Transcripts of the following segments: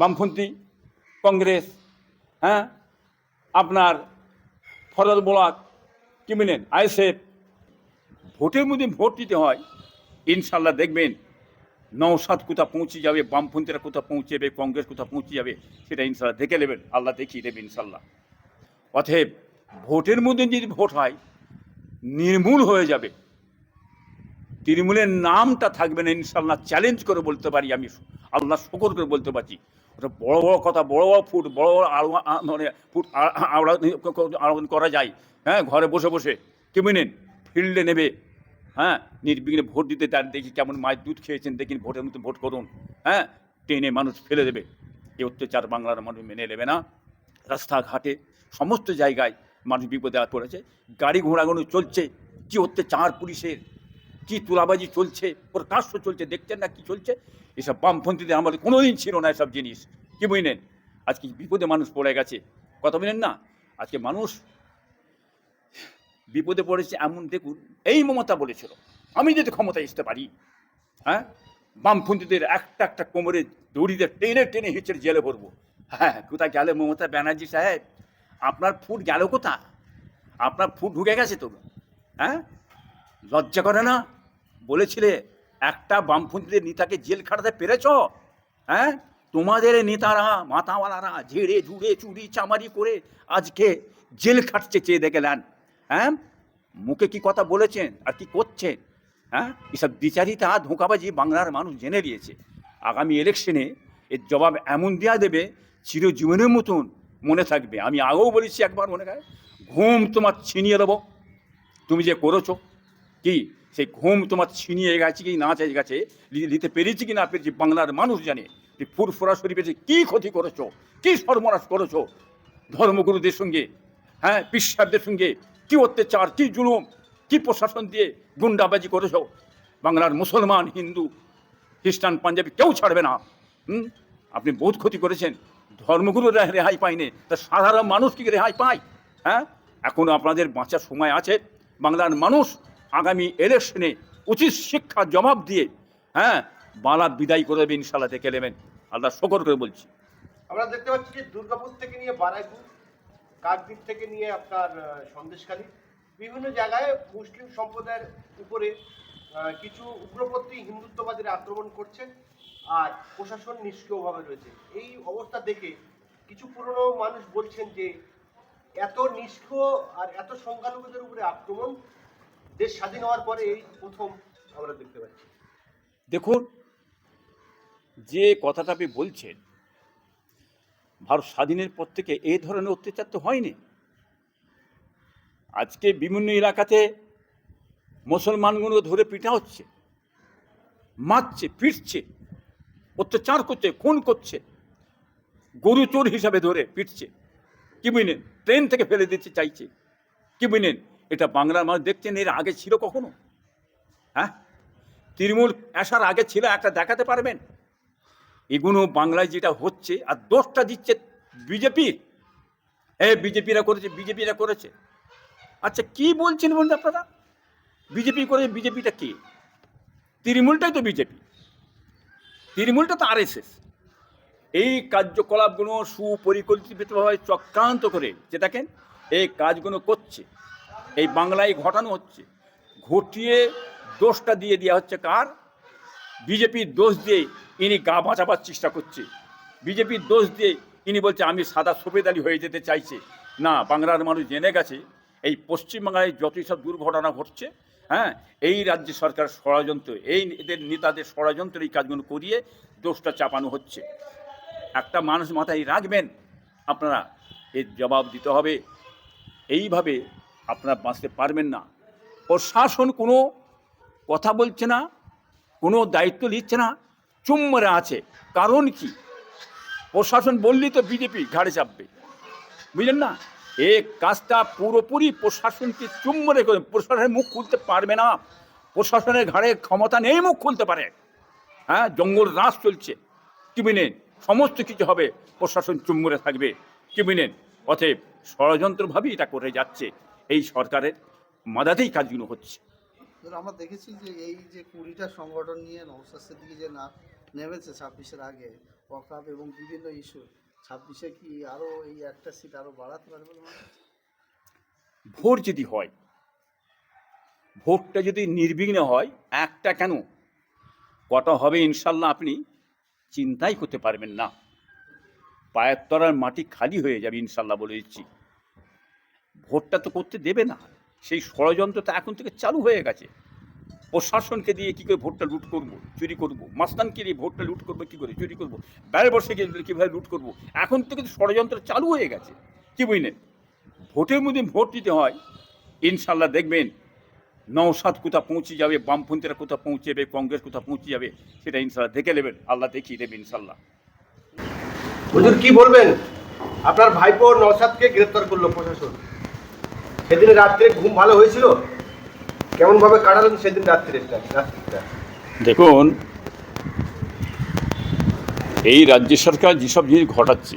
বামপন্থী, কংগ্রেস হ্যাঁ? আপনার ফরদ বোলাক কি বলেন আইএসএফ। ভোটের মধ্যে ভোট দিতে হয় ইনশাল্লাহ দেখবেন নওসাদ কোথা পৌঁছে যাবে, বামপন্থীরা কোথা পৌঁছে যাবে কংগ্রেস কোথা পৌঁছে যাবে, সেটা ইনশাল্লাহ দেখে নেবেন, আল্লাহ দেখিয়ে দেবে ইনশাল্লাহ অতএব ভোটের মধ্যে যদি ভোট হয়, নির্মূল হয়ে যাবে। তৃণমূলের নামটা থাকবে না ইনশাল্লাহ চ্যালেঞ্জ করে বলতে পারি আমি, আল্লাহ শকর করে বলতে পারছি। বড় বড় কথা, বড় বড় ফুট, বড় বড় আলো মানে ফুট আ- আ- করা যায়। হ্যাঁ ঘরে বসে বসে। কি বুঝলেন? ফিল্ডে নেবে। হ্যাঁ নির্বিঘ্নে ভোট দিতে তার দেখি কেমন মায়ের দুধ খেয়েছেন, দেখি ভোটের মতো ভোট করুন। হ্যাঁ টেনে মানুষ ফেলে দেবে। এই অত্যাচার বাংলার মানুষ মেনে নেবে না। রাস্তাঘাটে সমস্ত জায়গায় মানুষ বিপদে পড়েছে। গাড়ি ঘোড়াগুলো চলছে। কি অত্যাচার পুলিশের? কি তুলাবাজি চলছে? প্রকাশ্য চলছে। দেখছেন না কি চলছে? এসব বামপন্থীদের আমাদের কোনোদিন ছিল না এসব জিনিস। কি বুঝলেন? আজকে বিপদে মানুষ পড়ে গেছে। কথা বলেন না? আজকে মানুষ বিপদে পড়েছে এমন, দেখুন, এই মমতা বলেছিল। আমি যদি ক্ষমতায় আসতে পারি হ্যাঁ? বামপন্থীদের একটা একটা কোমরে দড়িতে টেনে টেনে হিচড়ে জেলে ভরবো। হ্যাঁ কোথায় গেলে মমতা ব্যানার্জি সাহেব? আপনার ফুট গেল কোথা আপনার ফুট ঢুকে গেছে তো? হ্যাঁ? লজ্জা করে না? বলেছিলে একটা বামপন্থীদের নেতাকে জেল খাটাতে পেরেছ? হ্যাঁ? তোমাদের নেতারা, মাথাওয়ালারা ঝেড়ে, ঝুড়ে, চুরি, চামারি করে আজকে জেল খাটছে চেয়ে দেখেলেন হ্যাঁ? মুখে কি কথা বলেছেন আর কি করছেন? হ্যাঁ? এসব বিচারিতা, ধোঁকাবাজি বাংলার মানুষ জেনে দিয়েছে আগামী ইলেকশনে এর জবাব এমন দেওয়া দেবে, চিরজীবনের মতন মনে থাকবে। আমি আগেও বলেছি একবার মনে হয়, ঘুম তোমার ছিনিয়ে দেবো। তুমি যে করেছ, কি? সেই ঘুম তোমার ছিনিয়ে গেছে কি না চাই গেছে নিতে পেরেছি কি না পেরেছি বাংলার মানুষ জানে। যে ফুরফুরা শরীফে কি ক্ষতি করেছ, কি সর্বনাশ করেছ, ধর্মগুরুদের সঙ্গে হ্যাঁ পিসাবদের সঙ্গে, কি অত্যাচার, কি জুলুম, কি প্রশাসন দিয়ে গুন্ডাবাজি করেছ? বাংলার মুসলমান, হিন্দু, খ্রিস্টান, পাঞ্জাবি কেউ ছাড়বে না। হুম? আপনি বহুত ক্ষতি করেছেন। ধর্মগুরু রেহাই পায়নি। তা সাধারণ মানুষ কি রেহাই পায়? হ্যাঁ? এখন আপনাদের বাঁচার সময় আছে। বাংলার মানুষ আগামী ইলেকশনে উচিত শিক্ষা জবাব দিয়ে হ্যাঁ বালা বিদায় করে দেবে ইনশাল্লাহ দেখে নেবেন। আল্লাহ শকর করে বলছি। আমরা দেখতে পাচ্ছি যে দুর্গাপুর থেকে নিয়ে বারাইপুর, কাকদ্বীপ থেকে নিয়ে আপনার সন্দেশখালী, বিভিন্ন জায়গায় মুসলিম সম্প্রদায়ের উপরে কিছু উগ্রপন্থী হিন্দুত্ববাদীরা আক্রমণ করছে আর প্রশাসন নিষ্ক্রিয়ভাবে রয়েছে। এই অবস্থা দেখে কিছু পুরনো মানুষ বলছেন যে, এত নিষ্ক্রিয় আর এত সংখ্যালঘুদের উপরে আক্রমণ দেশ স্বাধীন হওয়ার পরে এই প্রথম আমরা দেখতে পাচ্ছি। দেখুন, যে কথাটা আপনি বলছেন, ভারত স্বাধীনের পর থেকে এই ধরনের অত্যাচার তো হয়নি। আজকে বিভিন্ন এলাকাতে মুসলমানগুলো ধরে পিটা হচ্ছে, মারছে, পিটছে, অত্যাচার করছে, খুন করছে, গরু চোর হিসাবে ধরে পিটছে। কি বুঝলেন ট্রেন থেকে ফেলে দিতে চাইছে। কি বুঝলেন এটা বাংলার মানুষ দেখছেন এর আগে ছিল কখনো? হ্যাঁ? তৃণমূল আসার আগে ছিল, একটা দেখাতে পারবেন? এগুলো বাংলায় যেটা হচ্ছে, আর দোষটা দিচ্ছে বিজেপি। এ, বিজেপিরা করেছে বিজেপিরা করেছে। আচ্ছা কি বলছেন বলুন আপনারা? বিজেপি করে, বিজেপিটা কি? তৃণমূলটাই তো বিজেপি। তৃণমূলটা তো আরএসএস। এই কার্যকলাপগুলো সুপরিকল্পিতভাবে চক্রান্ত করে যে দেখেন এই কাজগুলো করছে। এই বাংলায় ঘটানো হচ্ছে। ঘটিয়ে দোষটা দিয়ে দেওয়া হচ্ছে কার? বিজেপির দোষ দিয়ে ইনি গা বাঁচাবার চেষ্টা করছে। বিজেপির দোষ দিয়ে ইনি বলছে, আমি সাদা সফেদ আলী হয়ে যেতে চাইছে। না, বাংলার মানুষ জেনে গেছে, এই পশ্চিমবাংলায় যতই সব দুর্ঘটনা ঘটছে হ্যাঁ এই রাজ্য সরকার ষড়যন্ত্র, এই এদের নেতাদের ষড়যন্ত্র এই কাজগুলো করিয়ে দোষটা চাপানো হচ্ছে। একটা মানুষ মাথায় রাখবেন, আপনারা, এর জবাব দিতে হবে। এইভাবে আপনারা বাঁচতে পারবেন না। প্রশাসন কোনো কথা বলছে না, কোনো দায়িত্ব নিচ্ছে না, চুম্বরে আছে। কারণ কি? প্রশাসন বললেই তো বিজেপি ঘাড়ে চাপবে। বুঝলেন না? এ কাজটা পুরোপুরি প্রশাসনকে চুম্বরে করে, প্রশাসনের মুখ খুলতে পারবে না। প্রশাসনের ঘাড়ে ক্ষমতা নেই, মুখ খুলতে পারে। হ্যাঁ জঙ্গল রাস চলছে। বুঝলেন সমস্ত কিছু হবে, প্রশাসন চুম্বরে থাকবে। বুঝলেন অতএব ষড়যন্ত্রভাবেই এটা করে যাচ্ছে। এই সরকারের মাদাতেই কাজগুলো হচ্ছে। আমরা দেখেছি যে এই যে কুড়িটা সংগঠন নিয়ে নৌশাস্ত্রের দিকে যে না নেমেছে ছাব্বিশের আগে ওয়াকাব এবং বিভিন্ন ইস্যু ছাব্বিশে কি আরও এই একটা সিট আরও বাড়াতে পারে বলে হচ্ছে? ভোট যদি হয় ভোটটা যদি নির্বিঘ্নে হয় একটা কেন? কটা হবে ইনশাল্লাহ আপনি চিন্তাই করতে পারবেন না। পায়ের তলার মাটি খালি হয়ে যাবে ইনশাল্লাহ বলে দিচ্ছি। ভোটটা তো করতে দেবে না। সেই ষড়যন্ত্র তো এখন থেকে চালু হয়ে গেছে। প্রশাসনকে দিয়ে কী করে ভোটটা লুট করব, চুরি করব? মাস্তানকে দিয়ে ভোটটা লুট করব, কী করে চুরি করব? বাইরে বসে গিয়ে কীভাবে লুট করব? এখন তো কিন্তু ষড়যন্ত্র চালু হয়ে গেছে। কি বুঝলেন? ভোটের মধ্যে ভোট দিতে হয় ইনশাল্লাহ দেখবেন নওসাদ কোথা পৌঁছে যাবে, বামপন্থীরা কোথা পৌঁছে যাবে, কংগ্রেস কোথা পৌঁছে যাবে, সেটা ইনশাল্লাহ দেখে নেবেন। আল্লাহ দেখিয়ে দেবে ইনশাল্লাহ কি বলবেন? আপনার ভাইপো নওশাদকে গ্রেফতার করল প্রশাসন। সেদিন রাত্রে ঘুম ভালো হয়েছিল? কেমন ভাবে কাটালেন সেদিন রাত্রিটা রাত্রিটা দেখুন, এই রাজ্য সরকার যেসব জিনিস ঘটাচ্ছে,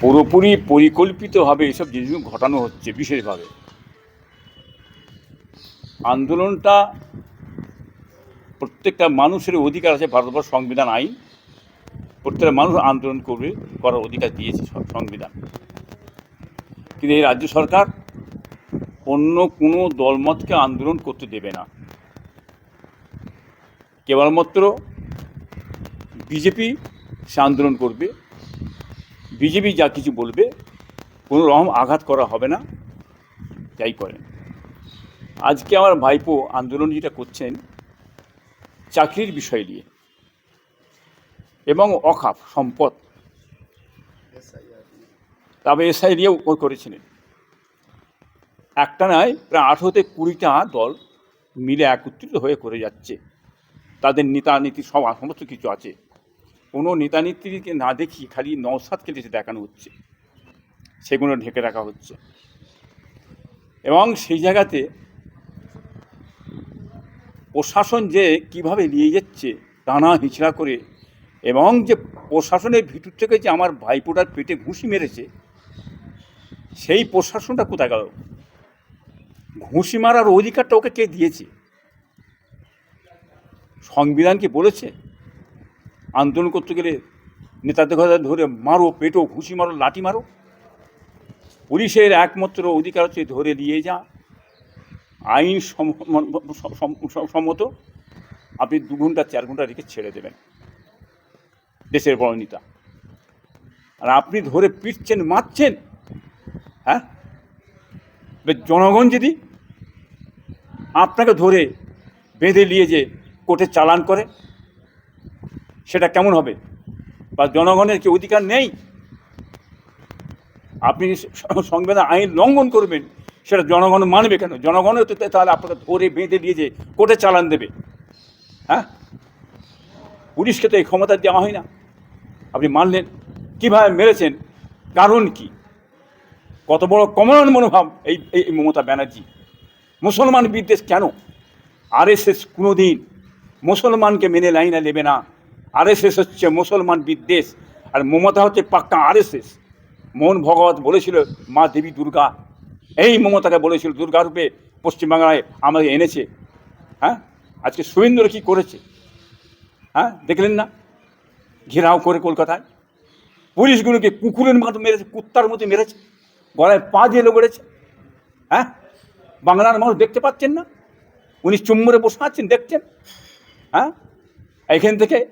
পুরোপুরি পরিকল্পিতভাবে এসব জিনিসগুলো ঘটানো হচ্ছে বিশেষভাবে। আন্দোলনটা প্রত্যেকটা মানুষের অধিকার আছে, ভারতবর্ষ সংবিধান আইন। প্রত্যেকটা মানুষ আন্দোলন করবে, করার অধিকার দিয়েছে সংবিধান। কিন্তু এই রাজ্য সরকার? অন্য কোনো দলমতকে আন্দোলন করতে দেবে না। কেবলমাত্র বিজেপি সে আন্দোলন করবে। বিজেপি যা কিছু বলবে, কোনো রকম আঘাত করা হবে না। তাই করেন আজকে আমার ভাইপো আন্দোলন যেটা করছেন চাকরির বিষয় নিয়ে। এবং অখাপ, সম্পদ। তবে এসআই নিয়েও করেছিলেন। একটা নয়, প্রায় আঠেরোতে কুড়িটা দল মিলে একত্রিত হয়ে করে যাচ্ছে। তাদের নেতা নীতি সব, সমস্ত কিছু আছে। কোনো নেতা নীতিকে না দেখিয়ে খালি নওসাদকে দেশে দেখানো হচ্ছে। সেগুলো ঢেকে রাখা হচ্ছে। এবং সেই জায়গাতে প্রশাসন যে কীভাবে নিয়ে যাচ্ছে টানা হিচড়া করে এবং যে প্রশাসনের ভিতর থেকে যে আমার ভাইপোটার পেটে ঘুষি মেরেছে সেই প্রশাসনটা কোথায় গেল? ঘুষি মারার অধিকারটা ওকে কে দিয়েছে? সংবিধান কি বলেছে? আন্দোলন করতে গেলে নেতাদের কথা ধরে মারো, পেটো, ঘুষি মারো, লাঠি মারো? পুলিশের একমাত্র অধিকার হচ্ছে ধরে নিয়ে যা। আইন সম- সম- সম- সম্মত আপনি দু ঘণ্টা, চার ঘণ্টা রেখে ছেড়ে দেবেন। দেশের বড় নেতা। আর আপনি ধরে পিটছেন, মারছেন হ্যাঁ? জনগণ যদি আপনাকে ধরে বেঁধে নিয়ে যে কোর্টে চালান করে, সেটা কেমন হবে? বা জনগণের কি অধিকার নেই? আপনি সংবিধান আইন লঙ্ঘন করবেন, সেটা জনগণ মানবে কেন? জনগণের তো তাহলে আপনাকে ধরে বেঁধে দিয়ে যে কোর্টে চালান দেবে। হ্যাঁ? পুলিশকে তো এই ক্ষমতা দেওয়া হয় না। আপনি মানলেন। কীভাবে মেরেছেন? কারণ কি? কত বড় কমন মনোভাব এই এই মমতা ব্যানার্জি। মুসলমান বিদ্বেষ কেন? আরএসএস কোনো দিন মুসলমানকে মেনে লাইনে নেবে না। আরএসএস হচ্ছে মুসলমান বিদ্বেষ, আর মমতা হচ্ছে পাক্কা আরএসএস। মোহন ভগবত বলেছিল, মা দেবী দুর্গা। এই মমতাকে বলেছিল, দুর্গা রূপে পশ্চিমবাংলায় আমাকে এনেছে। হ্যাঁ? আজকে সুরেন্দ্র কী করেছে? হ্যাঁ? দেখলেন না? ঘেরাও করে কলকাতায়। পুলিশগুলোকে কুকুরের মতো মেরেছে, কুত্তার মতো মেরেছে। গলায় পা দিয়ে করেছে হ্যাঁ? বাংলার মানুষ দেখতে পাচ্ছেন না। উনি চুম্বরে বসে আছেন, দেখছেন। হ্যাঁ? এখান থেকে